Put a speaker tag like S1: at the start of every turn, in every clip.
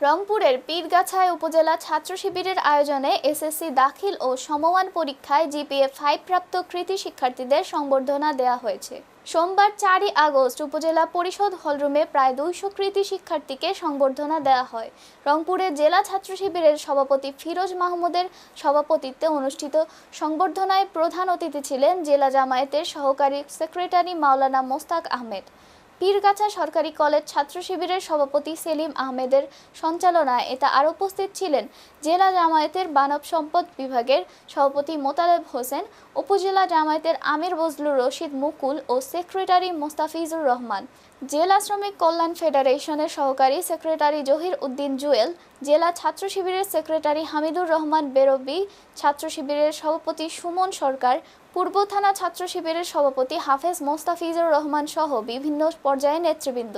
S1: রংপুরের পীরগাছায় উপজেলা ছাত্র শিবিরের আয়োজনে এসএসসি দাখিল ও সমমান পরীক্ষায় জিপিএ ফাইভ প্রাপ্ত কৃতি শিক্ষার্থীদের সংবর্ধনা দেওয়া হয়েছে। সোমবার চারই আগস্ট উপজেলা পরিষদ হলরুমে প্রায় দুইশো কৃতি শিক্ষার্থীকে সংবর্ধনা দেওয়া হয়। রংপুরের জেলা ছাত্র শিবিরের সভাপতি ফিরোজ মাহমুদের সভাপতিত্বে অনুষ্ঠিত সংবর্ধনায় প্রধান অতিথি ছিলেন জেলা জামায়াতের সহকারী সেক্রেটারি মাওলানা মোস্তাক আহমেদ। পীরগাছা সরকারি কলেজ ছাত্র শিবিরের সভাপতি সেলিম আহমেদের সঞ্চালনায় এতে আরও উপস্থিত ছিলেন জেলা জামায়াতের মানব সম্পদ বিভাগের সভাপতি মোতালেব হোসেন, উপজেলা জামায়াতের আমির বজলুর রশিদ মুকুল ও সেক্রেটারি মোস্তাফিজুর রহমান। জেলা শ্রমিক কল্যাণ ফেডারেশনের সহকারী সেক্রেটারি জহির উদ্দিন জুয়েল, জেলা ছাত্র শিবিরের সেক্রেটারি হামিদুর রহমান বেরবি, ছাত্র শিবিরের সভাপতি সুমন সরকার পূর্ব থানা ছাত্র শিবিরের সভাপতি হাফেজ মোস্তাফিজুর রহমান সহ বিভিন্ন পর্যায়ে নেতৃবৃন্দ।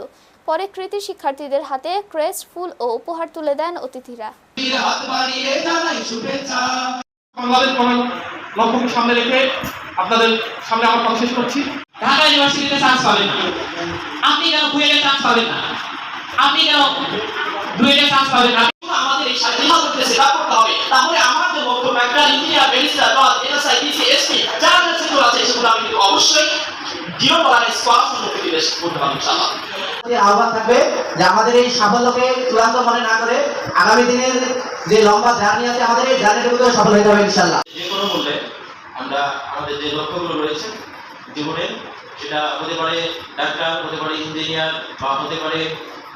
S1: পরে কৃতি শিক্ষার্থীদের হাতে ক্রেস্ট, ফুল ও উপহার তুলে দেন অতিথিরা।
S2: আপনি কেন কুয়েটে চান্স আমাদের এই স্বাধীনতা করতে হবে। তাহলে করতে পারব ইনশাআল্লাহ
S3: আহ্বান থাকবে যে আমাদের এই সাফল্যকে চূড়ান্ত মনে না করে আগামী দিনের যে লম্বা জার্নি আছে আমাদের এই সফল হতে হবে ইনশাল্লাহ
S4: যে কোনো মূল্যে আমরা আমাদের যে লক্ষ্যগুলো রয়েছে জীবনে সেটা হতে পারে ডাক্তার হতে পারে ইঞ্জিনিয়ার বা হতে পারে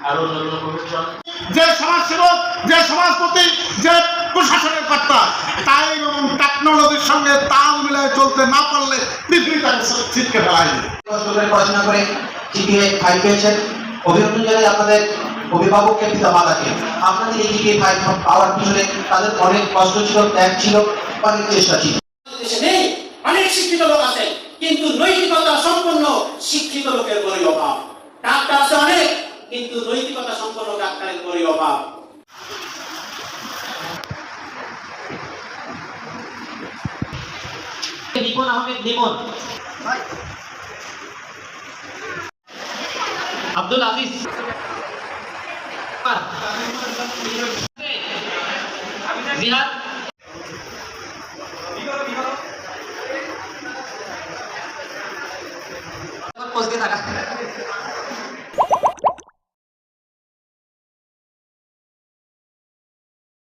S4: আরও অন্য অন্য প্রফেশন।
S5: যে সমাজসেবক যে সমাজপতি যে প্রশাসনের কর্তা টাইম এবং টেকনোলজির সঙ্গে তাল মিলায় চলতে না পারলে পৃথিবী তাকে ছিটকে ফেলাই
S3: পড়াশোনা করে জিপিএ ফাইভ পেয়েছেন? অভিনন্দন জানাই আপনাদের অভিভাবককে পিতা মাতাকে। আপনাদের এই জিপিএ ফাইভ পাওয়ার পিছনে তাদের অনেক কষ্ট ছিল ত্যাগ ছিল অনেক চেষ্টা ছিল।
S6: অনেক শিক্ষিত লোক আছে কিন্তু নৈতিকতা সম্পন্ন শিক্ষিত লোকের বড়ই অভাব। ডাক্তার আছে অনেক কিন্তু নৈতিকতা সম্পন্ন ডাক্তারের বড়ই অভাব।
S2: নিপন আহমেদ লিমন আব্দুল আজিজ। জিহাদ।
S3: পোস্টে থাকা।